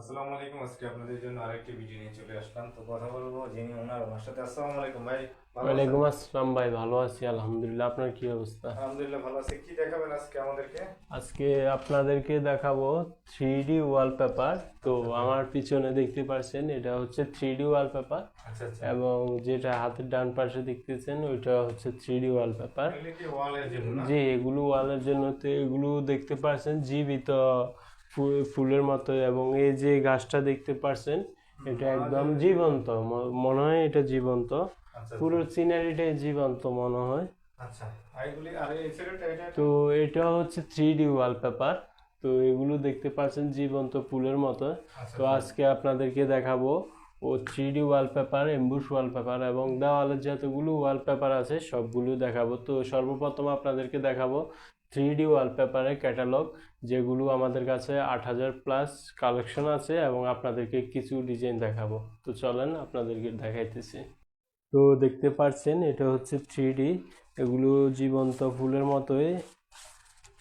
আসসালামু আলাইকুম আজকে আপনাদের জন্য আরেকটি ভিডিও নিয়ে চলে আসলাম। তো কথা বলব যিনি ওনার ওনার সাথে আসসালামু আলাইকুম ভাই ওয়ালাইকুম আসসালাম ভাই ভালো আছি আলহামদুলিল্লাহ। আপনার কি অবস্থা? আলহামদুলিল্লাহ ভালো আছি। কি দেখাবেন আজকে আমাদেরকে? আজকে আপনাদেরকে দেখাবো থ্রি ডি ওয়ালপেপার তো আমার পিছনে দেখতে পাচ্ছেন এটা হচ্ছে থ্রি ডি ওয়ালপেপার আচ্ছা আচ্ছা। এবং যেটা হাতের ডান পাশে দেখতেছেন ওইটা হচ্ছে থ্রি ডি ওয়ালপেপার যে এগুলো ওয়ালের জন্য তো এগুলো দেখতে পাচ্ছেন জীবিত ফুলের মতো এবং এই যে গাছটা দেখতে পারছেন এটা একদম জীবন্ত। মনে হয় এটা জীবন্ত। আচ্ছা পুরো সিনারিটাই জীবন্ত মনে হয়। আচ্ছা তো এটা হচ্ছে থ্রি ডি ওয়ালপেপার তো এগুলো দেখতে পাচ্ছেন জীবন্ত ফুলের মতো। আচ্ছা তো আজকে আপনাদেরকে দেখাবো ও three D wallpaper emboss wallpaper এবং দেওয়ালের যতগুলো ওয়ালপেপার আছে সবগুলো দেখাবো। তো সর্বপ্রথম আপনাদেরকে দেখাবো থ্রি ডি ওয়ালপেপারের ক্যাটালগ যেগুলো আমাদের কাছে আট হাজার প্লাস কালেকশন আছে এবং আপনাদেরকে কিছু ডিজাইন দেখাবো। তো চলেন আপনাদেরকে দেখাইতেছি। তো দেখতে পাচ্ছেন এটা হচ্ছে থ্রি ডি এগুলো জীবন্ত ফুলের মতোই।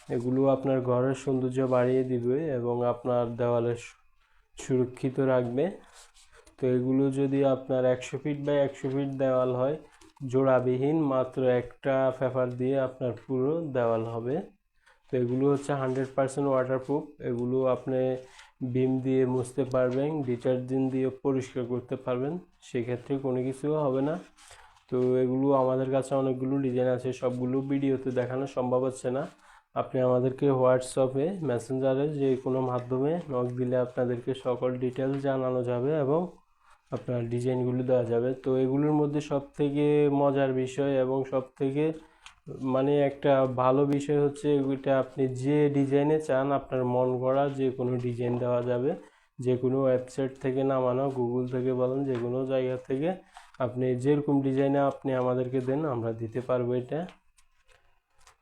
এগুলো আপনার ঘরের সৌন্দর্য বাড়িয়ে দিবে এবং আপনার দেওয়ালে সুরক্ষিত রাখবে। তো এগুলো যদি আপনার একশো ফিট বাই একশো ফিট দেওয়াল হয় জোড়াবিহীন, মাত্র একটা পেপার দিয়ে আপনার পুরো দেওয়াল হবে। তো এগুলো হচ্ছে হান্ড্রেড পার্সেন্ট ওয়াটারপ্রুফ এগুলো আপনি বিম দিয়ে মুছতে পারবেন, ডিটারজেন্ট দিয়ে পরিষ্কার করতে পারবেন, সেক্ষেত্রে কোনো কিছু হবে না। তো এগুলো আমাদের কাছে অনেকগুলো ডিজাইন আছে, সবগুলো ভিডিওতে দেখানো সম্ভব হচ্ছে না। আপনি আমাদেরকে হোয়াটসঅ্যাপে মেসেঞ্জারে যে কোনো মাধ্যমে নক দিলে আপনাদেরকে সকল ডিটেলস জানানো যাবে এবং আপনার ডিজাইনগুলো দেওয়া যাবে। তো এগুলোর মধ্যে সব থেকে মজার বিষয় এবং সব থেকে মানে একটা ভালো বিষয় হচ্ছে এটা আপনি যে ডিজাইনে চান আপনার মন গড়া যে কোনো ডিজাইন দেওয়া যাবে। যে কোনো ওয়েবসাইট থেকে নামানো, গুগল থেকে বলেন, যে কোনো জায়গা থেকে আপনি যেরকম ডিজাইনে আপনি আমাদেরকে দেন, আমরা দিতে পারব এটা।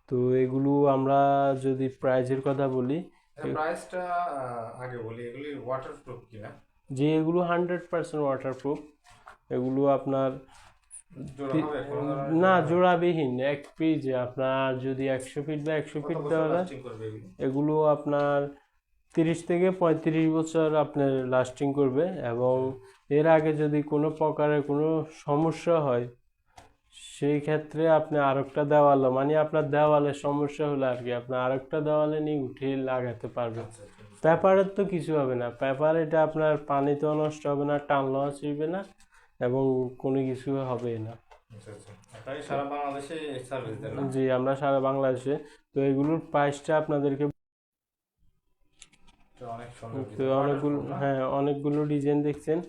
তো এগুলো আমরা যদি প্রাইজের কথা বলি প্রাইসটা আগে বলি, এগুলি ওয়াটারপ্রুফ কিনা। যে এগুলো হান্ড্রেড পার্সেন্ট ওয়াটারপ্রুফ এগুলো আপনার না জোড়াবিহীন এক পিজে আপনার যদি একশো ফিট বা একশো ফিট দেওয়া এগুলো? আপনার তিরিশ থেকে পঁয়ত্রিশ বছর আপনার লাস্টিং করবে এবং এর আগে যদি কোনো প্রকারের কোনো সমস্যা হয় সেই ক্ষেত্রে আপনি আরেকটা দেওয়ালে মানে আপনার দেওয়ালে সমস্যা হলে আর কি আপনি আরেকটা দেওয়ালে নিয়ে উঠিয়ে লাগাতে পারবেন। আচ্ছা আচ্ছা। পেপারের তো কিছু হবে না। পেপার এটা আপনার পানিতেও নষ্ট হবে না টান টানলেও হইবে না এবং কোনো কিছু হবে না। আচ্ছা আচ্ছা। সারা বাংলাদেশে সার্ভিস দেন না? জি আমরা সারা বাংলাদেশে। তো এগুলোর প্রাইসটা আপনাদেরকে তো অনেকগুলো হ্যাঁ অনেকগুলো ডিজাইন দেখছেন।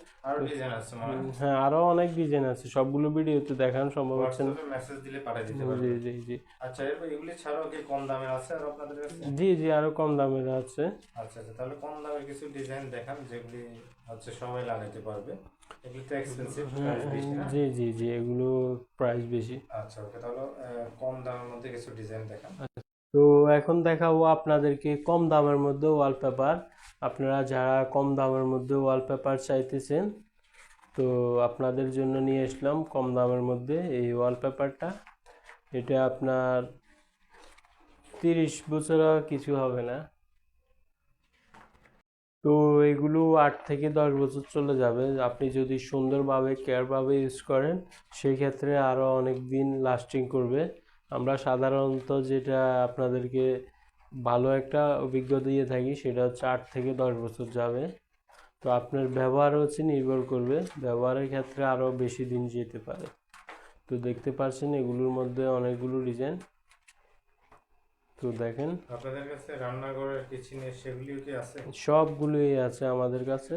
হ্যাঁ। আরও অনেক ডিজাইন আছে। সবগুলো ভিডিওতে দেখানো সম্ভব হচ্ছে না। মেসেজ দিলে পাঠিয়ে দিতে জি পারবেন। জি জি। আচ্ছা এরপর এগুলি ছাড়াও কি কম দামের আছে আর আপনাদের কাছে? জি জি আরও কম দামের আছে। আচ্ছা আচ্ছা তাহলে কম দামের কিছু ডিজাইন দেখান যেগুলি হচ্ছে সবাই লাগাইতে পারবে। এগুলি তো এক্সপেন্সিভ প্রাইস বেশি না? জি জি জি এগুলো প্রাইস বেশি। আচ্ছা ওকে তাহলে কম দামের মধ্যে কিছু ডিজাইন দেখান। তো এখন দেখাবো আপনাদেরকে কম দামের মধ্যে ওয়ালপেপার আপনারা যারা কম দামের মধ্যে ওয়ালপেপার চাইতেছেন, তো আপনাদের জন্য নিয়ে আসলাম কম দামের মধ্যে এই ওয়ালপেপারটা এটা আপনার তিরিশ বছর কিছু হবে না। তো এগুলো আট থেকে দশ বছর চলে যাবে। আপনি যদি সুন্দরভাবে কেয়ারভাবে ইউজ করেন সেই ক্ষেত্রে আরও অনেক দিন লাস্টিং করবে। আমরা সাধারণত যেটা আপনাদেরকে ভালো একটা অভিজ্ঞতা দিয়ে থাকি সেটা হচ্ছে আট থেকে দশ বছর যাবে। তো আপনার ব্যবহার হচ্ছে নির্ভর করবে ব্যবহারের ক্ষেত্রে আরও বেশি দিন যেতে পারে। তো দেখতে পাচ্ছেন এগুলোর মধ্যে অনেকগুলো ডিজাইন। তো দেখেন। আপনাদের কাছে রান্নাঘরের কিচেনের সেগুলিও কি আছে? সবগুলোই আছে আমাদের কাছে।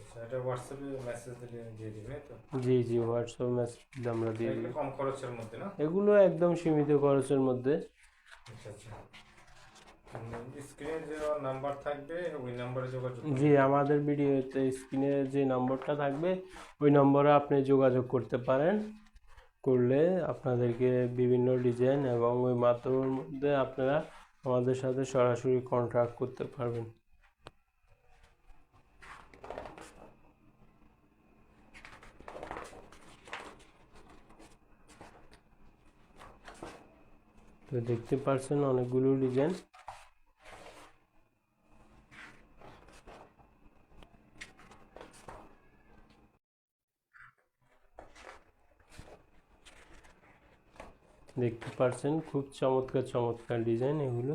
আচ্ছা এটা হোয়াটসঅ্যাপে মেসেজ দিলে দিয়ে দিবে তো? জি জি হোয়াটসঅ্যাপ মেসেজ আমরা দিয়ে দিই। কম খরচের মধ্যে না? এগুলো একদম সীমিত খরচের মধ্যে। আচ্ছা আচ্ছা। জি, আমাদের ভিডিওতে স্ক্রিনে যে নম্বরটা থাকবে, ওই নম্বরে আপনি যোগাযোগ করতে পারেন। করলে আপনাদেরকে বিভিন্ন ডিজাইন এবং ওই মাধ্যমের মধ্যে আপনারা আমাদের সাথে সরাসরি কন্ট্রাক্ট করতে পারবেন। তো দেখতে পাচ্ছেন অনেকগুলো ডিজাইন দেখতে পাচ্ছেন খুব চমৎকার চমৎকার ডিজাইন এগুলো।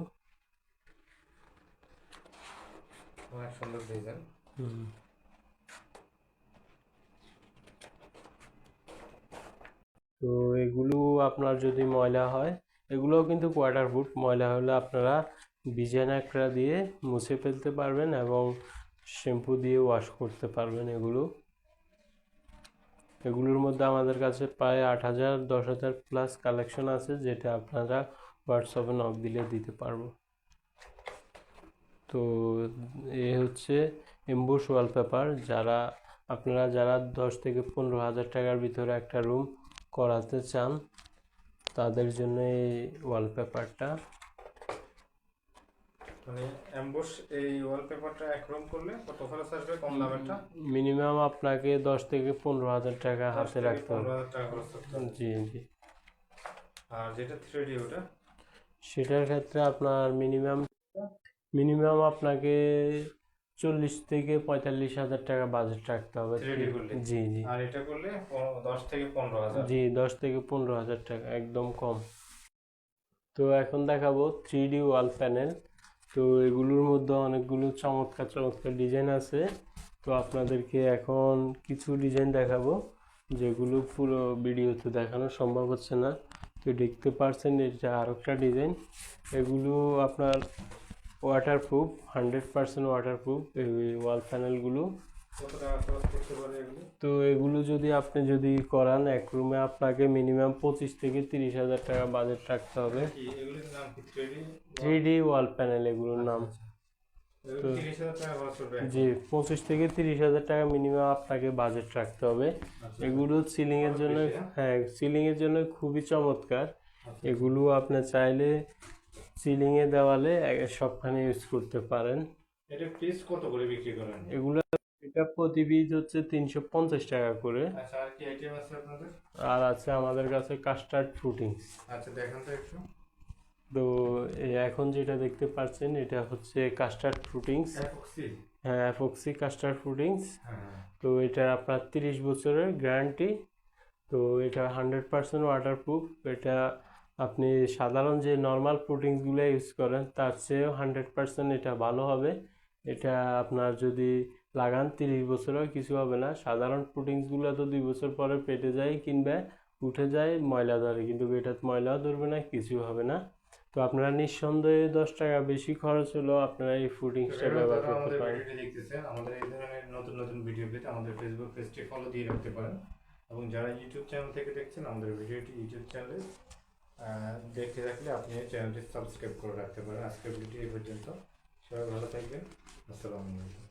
সুন্দর ডিজাইন। তো এগুলো আপনার যদি ময়লা হয় এগুলোও কিন্তু কোয়ার্টার ফুট ময়লা হলে আপনারা ভিজে ন্যাকড়া দিয়ে মুছে ফেলতে পারবেন এবং শ্যাম্পু দিয়ে ওয়াশ করতে পারবেন এগুলো। এগুলোর মধ্যে আমাদের কাছে প্রায় আট হাজার, দশ হাজার প্লাস কালেকশন আছে, যেটা আপনারা হোয়াটসঅ্যাপে নক দিলে দিতে পারব। তো এ হচ্ছে এমবুশ ওয়ালপেপার যারা, আপনারা যারা দশ থেকে পনেরো হাজার টাকার ভিতরে একটা রুম করাতে চান, তাদের জন্য এই ওয়ালপেপারটা মানে অ্যাম্বুশ এই ওয়ালপেপারটা এক করলে কত খরচ আসবে কম দামেরটা মিনিমাম আপনাকে দশ থেকে পনেরো হাজার টাকা হাতে রাখতে হবে। টাকা খরচ করতে হবে। জি জি। আর যেটা থ্রি ওটা? সেটার ক্ষেত্রে আপনার মিনিমাম মিনিমাম আপনাকে চল্লিশ থেকে পঁয়তাল্লিশ হাজার টাকা বাজেট রাখতে হবে। জি জি আর এটা করলে দশ থেকে পনেরো হাজার। জি দশ থেকে পনেরো হাজার টাকা একদম কম। তো এখন দেখাবো থ্রি ডি ওয়াল প্যানেল তো এগুলোর মধ্যে অনেকগুলো চমৎকার চমৎকার ডিজাইন আছে। তো আপনাদেরকে এখন কিছু ডিজাইন দেখাবো, যেগুলো পুরো ভিডিওতে দেখানো সম্ভব হচ্ছে না। তো দেখতে পারছেন এটা আর একটা ডিজাইন এগুলো আপনার ওয়াটারপ্রুফ হান্ড্রেড পারসেন্ট ওয়াটারপ্রুফ এই ওয়াল প্যানেলগুলো তো এগুলো যদি আপনি যদি করান এক রুমে আপনাকে মিনিমাম পঁচিশ থেকে তিরিশ হাজার টাকা বাজেট রাখতে হবে। থ্রি ডি ওয়াল প্যানেল এগুলোর নাম। টাকা খরচ করবে জি পঁচিশ থেকে তিরিশ হাজার টাকা মিনিমাম আপনাকে বাজেট রাখতে হবে। আচ্ছা। এগুলো সিলিংয়ের জন্য হ্যাঁ? সিলিংয়ের জন্য খুবই চমৎকার। আচ্ছা। এগুলো আপনি চাইলে সিলিং এ দেওয়ালে সবখানে ইউজ করতে পারেন। এটা পিস কত করে বিক্রি করেন? এগুলো এটা প্রতি পিস হচ্ছে তিনশো পঞ্চাশ টাকা করে। আচ্ছা আর কি আইটেম আছে আপনাদের? আর আছে আমাদের কাছে কাস্টার্ড ফ্রুটিংস আচ্ছা দেখেন তো একটু। তো এই এখন যেটা দেখতে পাচ্ছেন এটা হচ্ছে কাস্টার্ড ফ্রুটিংস হ্যাঁ অ্যাফক্সি কাস্টার্ড ফ্রুটিংস তো এটা আপনার তিরিশ বছরের গ্যারান্টি তো এটা হান্ড্রেড পার্সেন্ট ওয়াটারপ্রুফ এটা আপনি সাধারণ যে নর্মাল প্রোটিনসগুলো ইউজ করেন তার চেয়েও হান্ড্রেড পার্সেন্ট এটা ভালো হবে। এটা আপনার যদি লাগান তিরিশ বছরেও কিছু হবে না। সাধারণ প্রোটিনসগুলো তো দুই বছর পরে পেটে যায় কিংবা উঠে যায় ময়লা ধরে কিন্তু এটা ময়লাও ধরবে না কিছু হবে না। তো আপনারা নিঃসন্দেহে দশ টাকা বেশি খরচ হলো আপনারা এই ফুডিংসটা ব্যবহার করতে আমাদের পারেন। আমাদের এই ধরনের নতুন নতুন ভিডিও পেতে আমাদের ফেসবুক পেজটি ফলো দিয়ে রাখতে পারেন। এবং যারা ইউটিউব চ্যানেল থেকে দেখছেন আমাদের ভিডিওটি ইউটিউব চ্যানেলে দেখতে থাকলে আপনি চ্যানেলটি সাবস্ক্রাইব করে রাখতে পারেন। আজকের ভিডিও এই পর্যন্ত। সবাই ভালো থাকবেন। আসসালামু আলাইকুম।